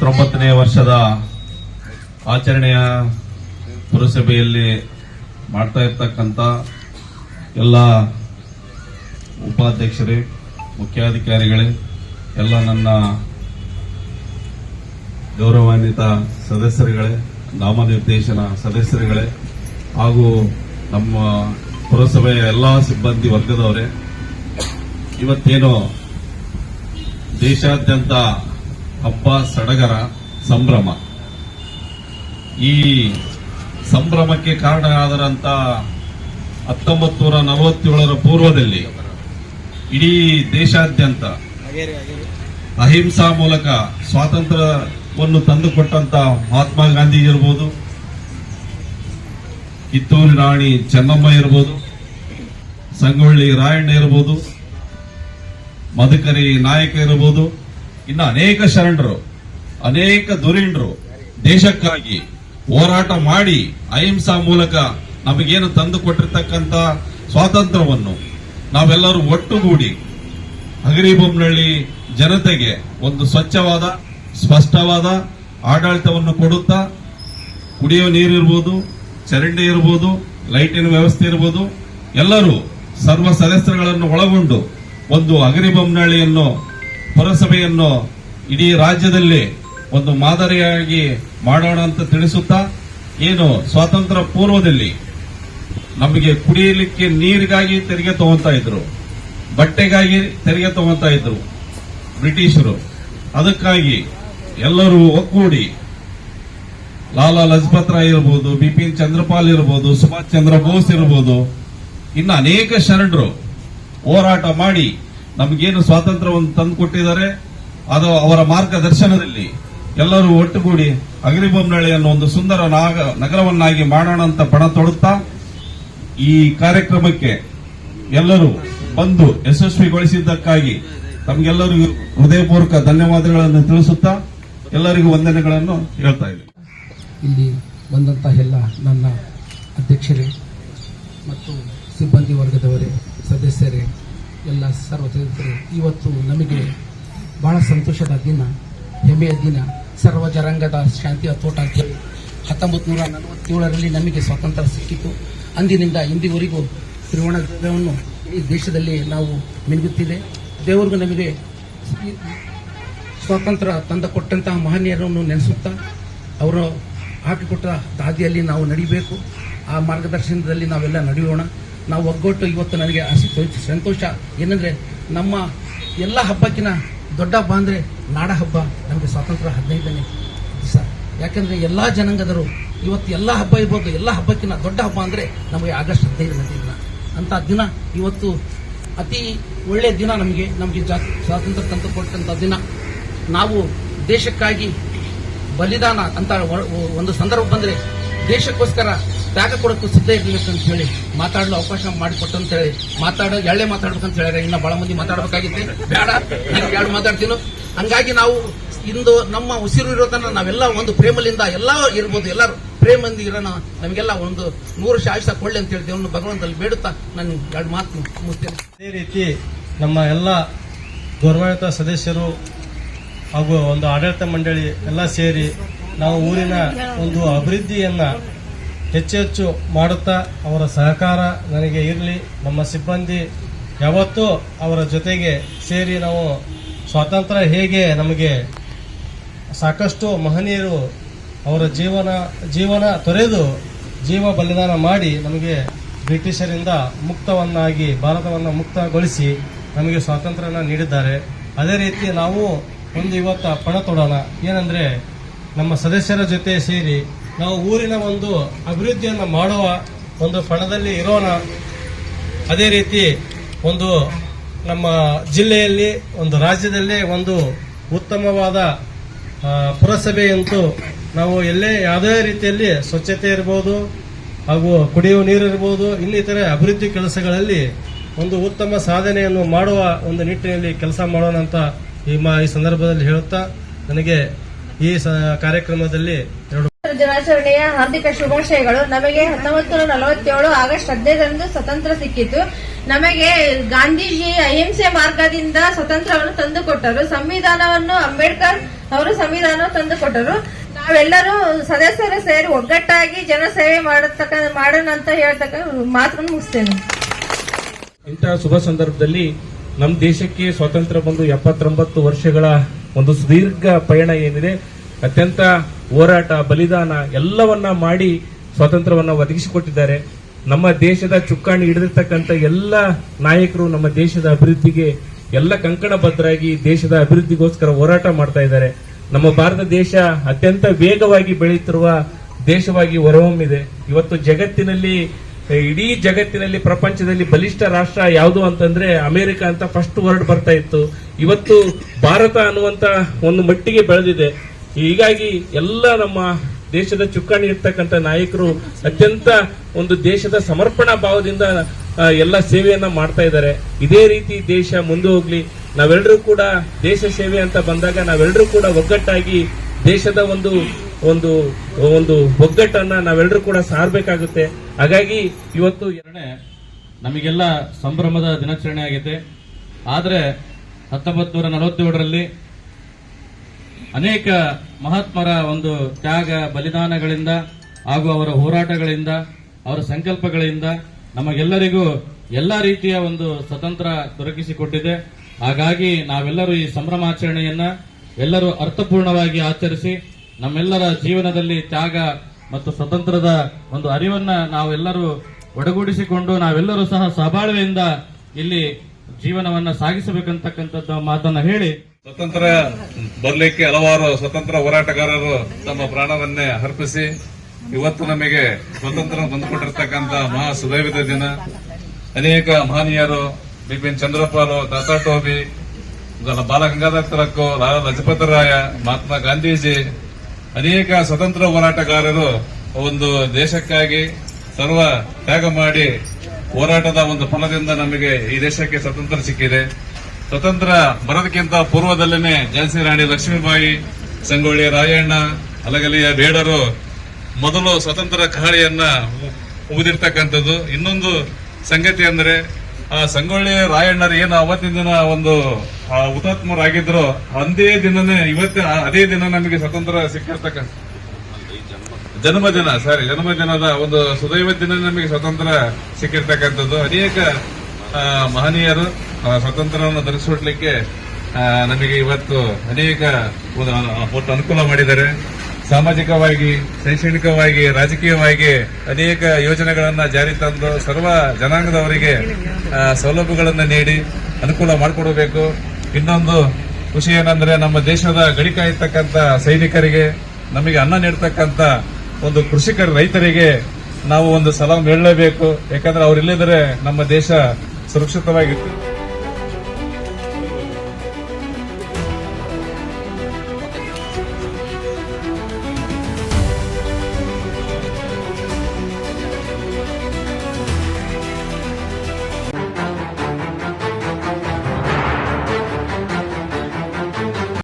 ಎಪ್ಪತ್ತೊಂಬತ್ತನೇ ವರ್ಷದ ಆಚರಣೆಯ ಪುರಸಭೆಯಲ್ಲಿ ಮಾಡ್ತಾ ಇರ್ತಕ್ಕಂಥ ಎಲ್ಲ ಉಪಾಧ್ಯಕ್ಷರೇ, ಮುಖ್ಯಾಧಿಕಾರಿಗಳೇ, ಎಲ್ಲ ನನ್ನ ಗೌರವಾನ್ವಿತ ಸದಸ್ಯರುಗಳೇ, ನಾಮನಿರ್ದೇಶನ ಸದಸ್ಯರುಗಳೇ, ಹಾಗೂ ನಮ್ಮ ಪುರಸಭೆಯ ಎಲ್ಲ ಸಿಬ್ಬಂದಿ ವರ್ಗದವರೇ, ಇವತ್ತೇನು ದೇಶಾದ್ಯಂತ ಹಬ್ಬ ಸಡಗರ ಸಂಭ್ರಮ. ಈ ಸಂಭ್ರಮಕ್ಕೆ ಕಾರಣ ಆದರಂತ ಹತ್ತೊಂಬತ್ತು ನೂರ ನಲವತ್ತೇಳರ ಪೂರ್ವದಲ್ಲಿ ಇಡೀ ದೇಶಾದ್ಯಂತ ಅಹಿಂಸಾ ಮೂಲಕ ಸ್ವಾತಂತ್ರ್ಯವನ್ನು ತಂದುಕೊಟ್ಟಂತ ಮಹಾತ್ಮ ಗಾಂಧಿ ಇರ್ಬೋದು, ಕಿತ್ತೂರು ರಾಣಿ ಚೆನ್ನಮ್ಮ ಇರ್ಬೋದು, ಸಂಗೊಳ್ಳಿ ರಾಯಣ್ಣ ಇರ್ಬೋದು, ಮಧುಕರಿ ನಾಯಕ ಇರಬಹುದು ಇನ್ನು ಅನೇಕ ಶರಣರು, ಅನೇಕ ದುರೀಣರು ದೇಶಕ್ಕಾಗಿ ಹೋರಾಟ ಮಾಡಿ ಅಹಿಂಸಾ ಮೂಲಕ ನಮಗೇನು ತಂದು ಕೊಟ್ಟಿರ್ತಕ್ಕಂಥ ಸ್ವಾತಂತ್ರ್ಯವನ್ನು ನಾವೆಲ್ಲರೂ ಒಟ್ಟುಗೂಡಿ ಹಗರಿಬೊಮ್ಮನಹಳ್ಳಿ ಜನತೆಗೆ ಒಂದು ಸ್ವಚ್ಛವಾದ, ಸ್ಪಷ್ಟವಾದ ಆಡಳಿತವನ್ನು ಕೊಡುತ್ತಾ ಕುಡಿಯುವ ನೀರು ಇರ್ಬೋದು, ಚರಂಡಿ ಇರ್ಬೋದು, ಲೈಟಿನ ವ್ಯವಸ್ಥೆ ಇರ್ಬೋದು, ಎಲ್ಲರೂ ಸರ್ವ ಸದಸ್ಯರುಗಳನ್ನು ಒಳಗೊಂಡು ಒಂದು ಅಗರಿಬೊಮ್ಮನಹಳ್ಳಿಯನ್ನು ಪುರಸಭೆಯನ್ನು ಇಡೀ ರಾಜ್ಯದಲ್ಲಿ ಒಂದು ಮಾದರಿಯಾಗಿ ಮಾಡೋಣ ಅಂತ ತಿಳಿಸುತ್ತಾ ಏನು ಸ್ವಾತಂತ್ರ್ಯ ಪೂರ್ವದಲ್ಲಿ ನಮಗೆ ಕುಡಿಯಲಿಕ್ಕೆ ನೀರಿಗಾಗಿ ತೆರಿಗೆ ತಗೊಂತಾ ಇದ್ರು, ಬಟ್ಟೆಗಾಗಿ ತೆರಿಗೆ ತಗೊಂತಾ ಇದ್ರು ಬ್ರಿಟಿಷರು. ಅದಕ್ಕಾಗಿ ಎಲ್ಲರೂ ಒಗ್ಗೂಡಿ ಲಾಲಾ ಲಜಪತ್ ರಾಯ್ ಇರ್ಬೋದು, ಬಿಪಿನ್ ಚಂದ್ರಪಾಲ್ ಇರ್ಬೋದು, ಸುಭಾಷ್ ಚಂದ್ರ ಬೋಸ್ ಇರ್ಬೋದು, ಇನ್ನು ಅನೇಕ ಶರಣರು ಹೋರಾಟ ಮಾಡಿ ನಮಗೇನು ಸ್ವಾತಂತ್ರ್ಯವನ್ನು ತಂದು ಕೊಟ್ಟಿದ್ದಾರೆ ಅದು ಅವರ ಮಾರ್ಗದರ್ಶನದಲ್ಲಿ ಎಲ್ಲರೂ ಒಟ್ಟುಗೂಡಿ ಅಗರಿಬೊಮ್ಮನಹಳ್ಳಿಯನ್ನು ಒಂದು ಸುಂದರ ನಾಗ- ನಗರವನ್ನಾಗಿ ಮಾಡೋಣ ಅಂತ ಪಣ ತೊಡುತ್ತಾ ಈ ಕಾರ್ಯಕ್ರಮಕ್ಕೆ ಎಲ್ಲರೂ ಬಂದು ಯಶಸ್ವಿಗೊಳಿಸಿದ್ದಕ್ಕಾಗಿ ತಮಗೆಲ್ಲರಿಗೂ ಹೃದಯಪೂರ್ವಕ ಧನ್ಯವಾದಗಳನ್ನು ತಿಳಿಸುತ್ತಾ ಎಲ್ಲರಿಗೂ ವಂದನೆಗಳನ್ನು ಹೇಳ್ತಾ ಇದ್ದೀನಿ. ಇಲ್ಲಿ ಬಂದಂಥ ಎಲ್ಲ ನನ್ನ ಅಧ್ಯಕ್ಷರೇ ಮತ್ತು ಸಿಬ್ಬಂದಿ ವರ್ಗದವರೇ, ಸದಸ್ಯರೇ ಎಲ್ಲ ಸರ್ವ ಸದಸ್ಯರೇ ಇವತ್ತು ನಮಗೆ ಬಹಳ ಸಂತೋಷದ ದಿನ, ಹೆಮ್ಮೆಯ ದಿನ. ಸರ್ವ ಜನಾಂಗದ ಶಾಂತಿಯ ತೋಟ ಹತ್ತೊಂಬತ್ತು ನೂರ ನಲವತ್ತೇಳರಲ್ಲಿ ನಮಗೆ ಸ್ವಾತಂತ್ರ್ಯ ಸಿಕ್ಕಿತು. ಅಂದಿನಿಂದ ಇಂದಿವರೆಗೂ ತ್ರಿವರ್ಣ ಧ್ವಜವನ್ನು ಈ ದೇಶದಲ್ಲಿ ನಾವು ಮಿನುಗುತ್ತಿದೆ. ದೇವರಿಗೂ ನಮಗೆ ಸ್ವಾತಂತ್ರ್ಯ ತಂದ ಕೊಟ್ಟಂತಹ ಮಹನೀಯರನ್ನು ನೆನೆಸುತ್ತಾ ಅವರು ಹಾಕಿಕೊಟ್ಟ ದಾದಿಯಲ್ಲಿ ನಾವು ನಡಿಬೇಕು. ಆ ಮಾರ್ಗದರ್ಶನದಲ್ಲಿ ನಾವೆಲ್ಲ ನಡೆಯೋಣ. ನಾವು ಒಗ್ಗಟ್ಟು ಇವತ್ತು ನನಗೆ ಸಂತೋಷ. ಏನಂದರೆ ನಮ್ಮ ಎಲ್ಲ ಹಬ್ಬಕ್ಕಿನ ದೊಡ್ಡ ಹಬ್ಬ ಅಂದರೆ ನಾಡ ಹಬ್ಬ. ನಮಗೆ ಸ್ವಾತಂತ್ರ್ಯ ಹದಿನೈದನೇ ದಿವಸ. ಯಾಕಂದರೆ ಎಲ್ಲ ಜನಾಂಗದರು ಇವತ್ತು ಎಲ್ಲ ಹಬ್ಬ ಇರ್ಬೋದು, ಎಲ್ಲ ಹಬ್ಬಕ್ಕಿನ ದೊಡ್ಡ ಹಬ್ಬ ಅಂದರೆ ನಮಗೆ ಆಗಸ್ಟ್ ಹದಿನೈದನೇ ದಿನ. ಅಂತ ದಿನ ಇವತ್ತು ಅತಿ ಒಳ್ಳೆಯ ದಿನ ನಮಗೆ ನಮಗೆ ಜಾ ಸ್ವಾತಂತ್ರ್ಯ ತಂದು ಕೊಟ್ಟಂಥ ದಿನ. ನಾವು ದೇಶಕ್ಕಾಗಿ ಬಲಿದಾನ ಅಂತ ಒಂದು ಸಂದರ್ಭ ಬಂದ್ರೆ ದೇಶಕ್ಕೋಸ್ಕರ ತ್ಯಾಗ ಕೊಡೋಕ್ಕೂ ಸಿದ್ಧ ಇರಬೇಕು ಅಂತ ಹೇಳಿ ಮಾತಾಡಲು ಅವಕಾಶ ಮಾಡಿಕೊಟ್ಟಂತ ಹೇಳಿ ಮಾತಾಡೋ ಎಳ್ಳೆ ಮಾತಾಡ್ಬೇಕಂತ ಹೇಳಿದ್ರೆ ಇನ್ನ ಬಹಳ ಮಂದಿ ಮಾತಾಡಬೇಕಾಗಿತ್ತು. ಬೇಡ ಎರಡು ಮಾತಾಡ್ತೀನೋ? ಹಂಗಾಗಿ ನಾವು ಇಂದು ನಮ್ಮ ಉಸಿರು ಇರೋದನ್ನ ನಾವೆಲ್ಲ ಒಂದು ಪ್ರೇಮಲಿಂದ ಎಲ್ಲ ಇರ್ಬೋದು. ಎಲ್ಲರೂ ಪ್ರೇಮಂದಿ ಇರೋಣ. ನಮಗೆಲ್ಲ ಒಂದು ನೂರು ವರ್ಷ ಆಯುಷ ಕೊಳ್ಳಿ ಅಂತ ಹೇಳಿ ದೇವನು ಭಗವಂತಲ್ಲಿ ಬೇಡುತ್ತಾ ನಾನು ಎರಡು ಮಾತು ಮುಗಿಸ್ತೇನೆ. ಅದೇ ರೀತಿ ನಮ್ಮ ಎಲ್ಲ ಗೌರವಾಯುತ ಸದಸ್ಯರು ಹಾಗೂ ಒಂದು ಆಡಳಿತ ಮಂಡಳಿ ಎಲ್ಲ ಸೇರಿ ನಾವು ಊರಿನ ಒಂದು ಅಭಿವೃದ್ಧಿಯನ್ನ ಹೆಚ್ಚು ಮಾಡುತ್ತಾ ಅವರ ಸಹಕಾರ ನನಗೆ ಇರಲಿ. ನಮ್ಮ ಸಿಬ್ಬಂದಿ ಯಾವತ್ತೂ ಅವರ ಜೊತೆಗೆ ಸೇರಿ ನಾವು ಸ್ವಾತಂತ್ರ್ಯ ಹೇಗೆ ನಮಗೆ ಸಾಕಷ್ಟು ಮಹನೀಯರು ಅವರ ಜೀವನ ಜೀವನ ತೊರೆದು ಜೀವ ಬಲಿದಾನ ಮಾಡಿ ನಮಗೆ ಬ್ರಿಟಿಷರಿಂದ ಮುಕ್ತವನ್ನಾಗಿ, ಭಾರತವನ್ನು ಮುಕ್ತಗೊಳಿಸಿ ನಮಗೆ ಸ್ವಾತಂತ್ರ್ಯನ ನೀಡಿದ್ದಾರೆ. ಅದೇ ರೀತಿ ನಾವು ಒಂದು ಇವತ್ತು ಪಣ ತೊಡೋಣ. ಏನಂದರೆ ನಮ್ಮ ಸದಸ್ಯರ ಜೊತೆ ಸೇರಿ ನಾವು ಊರಿನ ಒಂದು ಅಭಿವೃದ್ಧಿಯನ್ನು ಮಾಡುವ ಒಂದು ಫಣದಲ್ಲಿ ಇರೋಣ. ಅದೇ ರೀತಿ ಒಂದು ನಮ್ಮ ಜಿಲ್ಲೆಯಲ್ಲಿ, ಒಂದು ರಾಜ್ಯದಲ್ಲೇ ಒಂದು ಉತ್ತಮವಾದ ಪುರಸಭೆ ಪುರಸಭೆಯಂತೂ ನಾವು ಎಲ್ಲೇ ಯಾವುದೇ ರೀತಿಯಲ್ಲಿ ಸ್ವಚ್ಛತೆ ಇರ್ಬೋದು, ಹಾಗೂ ಕುಡಿಯುವ ನೀರು ಇರ್ಬೋದು, ಇನ್ನಿತರ ಅಭಿವೃದ್ಧಿ ಕೆಲಸಗಳಲ್ಲಿ ಒಂದು ಉತ್ತಮ ಸಾಧನೆಯನ್ನು ಮಾಡುವ ಒಂದು ನಿಟ್ಟಿನಲ್ಲಿ ಕೆಲಸ ಮಾಡೋಣ ಅಂತ ಈ ಈ ಸಂದರ್ಭದಲ್ಲಿ ಹೇಳುತ್ತಾ, ನನಗೆ ಈ ಕಾರ್ಯಕ್ರಮದಲ್ಲಿ ಎರಡು ದಿನಾಚರಣೆಯ ಹಾರ್ದಿಕ ಶುಭಾಶಯಗಳು. ನಮಗೆ ಹತ್ತೊಂಬತ್ತು ನೂರ ನಲವತ್ತೇಳು ಆಗಸ್ಟ್ ಹದಿನೈದರಂದು ಸ್ವತಂತ್ರ ಸಿಕ್ಕಿತು. ನಮಗೆ ಗಾಂಧೀಜಿ ಅಹಿಂಸೆ ಮಾರ್ಗದಿಂದ ಸ್ವತಂತ್ರವನ್ನು ತಂದುಕೊಟ್ಟರು. ಸಂವಿಧಾನವನ್ನು ಅಂಬೇಡ್ಕರ್ ಅವರು ಸಂವಿಧಾನ ತಂದುಕೊಟ್ಟರು. ನಾವೆಲ್ಲರೂ ಸದಸ್ಯರು ಸೇರಿ ಒಗ್ಗಟ್ಟಾಗಿ ಜನಸೇವೆ ಮಾಡತಕ್ಕ, ಮಾಡೋಣ ಅಂತ ಹೇಳ್ತಕ್ಕ ಮಾತ್ರ ಮುಗಿಸ್ತೇನೆ. ಇಂತಹ ಶುಭ ಸಂದರ್ಭದಲ್ಲಿ ನಮ್ಮ ದೇಶಕ್ಕೆ ಸ್ವಾತಂತ್ರ್ಯ ಬಂದು ಎಪ್ಪತ್ತೊಂಬತ್ತು ವರ್ಷಗಳ ಒಂದು ಸುದೀರ್ಘ ಪಯಣ ಏನಿದೆ, ಅತ್ಯಂತ ಹೋರಾಟ, ಬಲಿದಾನ ಎಲ್ಲವನ್ನ ಮಾಡಿ ಸ್ವಾತಂತ್ರ್ಯವನ್ನು ಒದಗಿಸಿಕೊಟ್ಟಿದ್ದಾರೆ. ನಮ್ಮ ದೇಶದ ಚುಕ್ಕಾಣಿ ಹಿಡಿದಿರ್ತಕ್ಕಂಥ ಎಲ್ಲ ನಾಯಕರು ನಮ್ಮ ದೇಶದ ಅಭಿವೃದ್ಧಿಗೆ ಎಲ್ಲ ಕಂಕಣಬದ್ಧರಾಗಿ ದೇಶದ ಅಭಿವೃದ್ಧಿಗೋಸ್ಕರ ಹೋರಾಟ ಮಾಡ್ತಾ ಇದ್ದಾರೆ. ನಮ್ಮ ಭಾರತ ದೇಶ ಅತ್ಯಂತ ವೇಗವಾಗಿ ಬೆಳೆಯುತ್ತಿರುವ ದೇಶವಾಗಿ ಹೊರಹೊಮ್ಮಿದೆ ಇವತ್ತು ಜಗತ್ತಿನಲ್ಲಿ, ಇಡೀ ಜಗತ್ತಿನಲ್ಲಿ, ಪ್ರಪಂಚದಲ್ಲಿ ಬಲಿಷ್ಠ ರಾಷ್ಟ್ರ ಯಾವುದು ಅಂತಂದ್ರೆ ಅಮೆರಿಕ ಅಂತ ಫಸ್ಟ್ ವರ್ಡ್ ಬರ್ತಾ ಇತ್ತು. ಇವತ್ತು ಭಾರತ ಅನ್ನುವಂತ ಒಂದು ಮಟ್ಟಿಗೆ ಬೆಳೆದಿದೆ. ಹೀಗಾಗಿ ಎಲ್ಲ ನಮ್ಮ ದೇಶದ ಚುಕ್ಕಾಣಿ ಇರ್ತಕ್ಕಂಥ ನಾಯಕರು ಅತ್ಯಂತ ಒಂದು ದೇಶದ ಸಮರ್ಪಣಾ ಭಾವದಿಂದ ಎಲ್ಲ ಸೇವೆಯನ್ನ ಮಾಡ್ತಾ ಇದ್ದಾರೆ. ಇದೇ ರೀತಿ ದೇಶ ಮುಂದೆ ಹೋಗ್ಲಿ. ನಾವೆಲ್ಲರೂ ಕೂಡ ದೇಶ ಸೇವೆ ಅಂತ ಬಂದಾಗ ನಾವೆಲ್ಲರೂ ಕೂಡ ಒಗ್ಗಟ್ಟಾಗಿ ದೇಶದ ಒಂದು ಒಂದು ಒಂದು ಒಗ್ಗಟ್ಟನ್ನ ನಾವೆಲ್ಲರೂ ಕೂಡ ಸಾರಬೇಕಾಗುತ್ತೆ. ಹಾಗಾಗಿ ಇವತ್ತು ಎರಡನೇ ನಮಗೆಲ್ಲ ಸಂಭ್ರಮದ ದಿನಾಚರಣೆ ಆಗಿದೆ ಆದರೆ ಹತ್ತೊಂಬತ್ತು ನೂರ ನಲವತ್ತೇಳರಲ್ಲಿ ಅನೇಕ ಮಹಾತ್ಮರ ಒಂದು ತ್ಯಾಗ, ಬಲಿದಾನಗಳಿಂದ ಹಾಗೂ ಅವರ ಹೋರಾಟಗಳಿಂದ, ಅವರ ಸಂಕಲ್ಪಗಳಿಂದ ನಮಗೆಲ್ಲರಿಗೂ ಎಲ್ಲ ರೀತಿಯ ಒಂದು ಸ್ವತಂತ್ರ ದೊರಕಿಸಿಕೊಟ್ಟಿದೆ. ಹಾಗಾಗಿ ನಾವೆಲ್ಲರೂ ಈ ಸಂಭ್ರಮಾಚರಣೆಯನ್ನ ಎಲ್ಲರೂ ಅರ್ಥಪೂರ್ಣವಾಗಿ ಆಚರಿಸಿ ನಮ್ಮೆಲ್ಲರ ಜೀವನದಲ್ಲಿ ತ್ಯಾಗ ಮತ್ತು ಸ್ವತಂತ್ರದ ಒಂದು ಅರಿವನ್ನ ನಾವೆಲ್ಲರೂ ಒಡಗೂಡಿಸಿಕೊಂಡು ನಾವೆಲ್ಲರೂ ಸಹ ಸಹಬಾಳ್ವೆಯಿಂದ ಇಲ್ಲಿ ಜೀವನವನ್ನ ಸಾಗಿಸಬೇಕಂತಕ್ಕಂಥದ್ದು ಮಾತನ್ನ ಹೇಳಿ ಸ್ವತಂತ್ರ ಬರಲಿಕ್ಕೆ ಹಲವಾರು ಸ್ವತಂತ್ರ ಹೋರಾಟಗಾರರು ತಮ್ಮ ಪ್ರಾಣವನ್ನೇ ಅರ್ಪಿಸಿ ಇವತ್ತು ನಮಗೆ ಸ್ವತಂತ್ರ ಬಂದುಕೊಟ್ಟಿರ್ತಕ್ಕಂಥ ಮಹಾ ಸುದೈವಿದ ದಿನ. ಅನೇಕ ಮಹನೀಯರು, ಬಿಪಿನ್ ಚಂದ್ರಪಾಲು, ತಾತಾ ಟೋಬಿ ಬಾಲಗಂಗಾಧರ ತಿಲಕ್ ಲಾಲಾ ಲಜಪತ್ ರಾಯ, ಮಹಾತ್ಮ ಗಾಂಧೀಜಿ, ಅನೇಕ ಸ್ವತಂತ್ರ ಹೋರಾಟಗಾರರು ಒಂದು ದೇಶಕ್ಕಾಗಿ ಸರ್ವ ತ್ಯಾಗ ಮಾಡಿ ಹೋರಾಟದ ಒಂದು ಫಲದಿಂದ ನಮಗೆ ಈ ದೇಶಕ್ಕೆ ಸ್ವತಂತ್ರ ಸಿಕ್ಕಿದೆ. ಸ್ವತಂತ್ರ ಬರೋದಕ್ಕಿಂತ ಪೂರ್ವದಲ್ಲೇನೆ ಝಾನ್ಸಿ ರಾಣಿ ಲಕ್ಷ್ಮೀಬಾಯಿ, ಸಂಗೊಳ್ಳಿ ರಾಯಣ್ಣ, ಅಲಗಲಿಯ ಬೇಡರು ಮೊದಲು ಸ್ವತಂತ್ರ ಕಹಳೆಯನ್ನ ಉಗಿದಿರ್ತಕ್ಕಂಥದ್ದು. ಇನ್ನೊಂದು ಸಂಗತಿ ಅಂದ್ರೆ, ಆ ಸಂಗೊಳ್ಳಿ ರಾಯಣ್ಣರು ಏನು ಅವತ್ತಿನ ದಿನ ಒಂದು ಹುತಾತ್ಮರಾಗಿದ್ರು, ಅಂದೇ ದಿನನೇ ಇವತ್ತೇ ಅದೇ ದಿನ ನಮಗೆ ಸ್ವತಂತ್ರ ಸಿಕ್ಕಿರ್ತಕ್ಕಂಥ ಜನ್ಮದಿನ ಸಾರಿ ಜನ್ಮದಿನದ ಒಂದು ಸುದೈವ ದಿನ ನಮಗೆ ಸ್ವತಂತ್ರ ಸಿಕ್ಕಿರ್ತಕ್ಕಂಥದ್ದು. ಅನೇಕ ಮಹನೀಯರು ಸ್ವತಂತ್ರವನ್ನು ಧರಿಸಿಕೊಡ್ಲಿಕ್ಕೆ ನಮಗೆ ಇವತ್ತು ಅನೇಕ ಒಟ್ಟು ಅನುಕೂಲ ಮಾಡಿದ್ದಾರೆ. ಸಾಮಾಜಿಕವಾಗಿ, ಶೈಕ್ಷಣಿಕವಾಗಿ, ರಾಜಕೀಯವಾಗಿ ಅನೇಕ ಯೋಜನೆಗಳನ್ನು ಜಾರಿ ತಂದು ಸರ್ವ ಜನಾಂಗದವರಿಗೆ ಸೌಲಭ್ಯಗಳನ್ನು ನೀಡಿ ಅನುಕೂಲ ಮಾಡಿಕೊಡಬೇಕು. ಇನ್ನೊಂದು ಖುಷಿ ಏನಂದ್ರೆ ನಮ್ಮ ದೇಶದ ಗಡಿ ಕಾಯ್ತಕ್ಕಂಥ ಸೈನಿಕರಿಗೆ ನಮಗೆ ಅನ್ನ ನೀಡ್ತಕ್ಕಂತ ಒಂದು ಕೃಷಿಕರ ರೈತರಿಗೆ ನಾವು ಒಂದು ಸಲಾಂ ಹೇಳಲೇಬೇಕು ಯಾಕಂದ್ರೆ ಅವರಿಲ್ಲದರೆ ನಮ್ಮ ದೇಶ ಸುರಕ್ಷಿತವಾಗಿರ್ತೀವಿ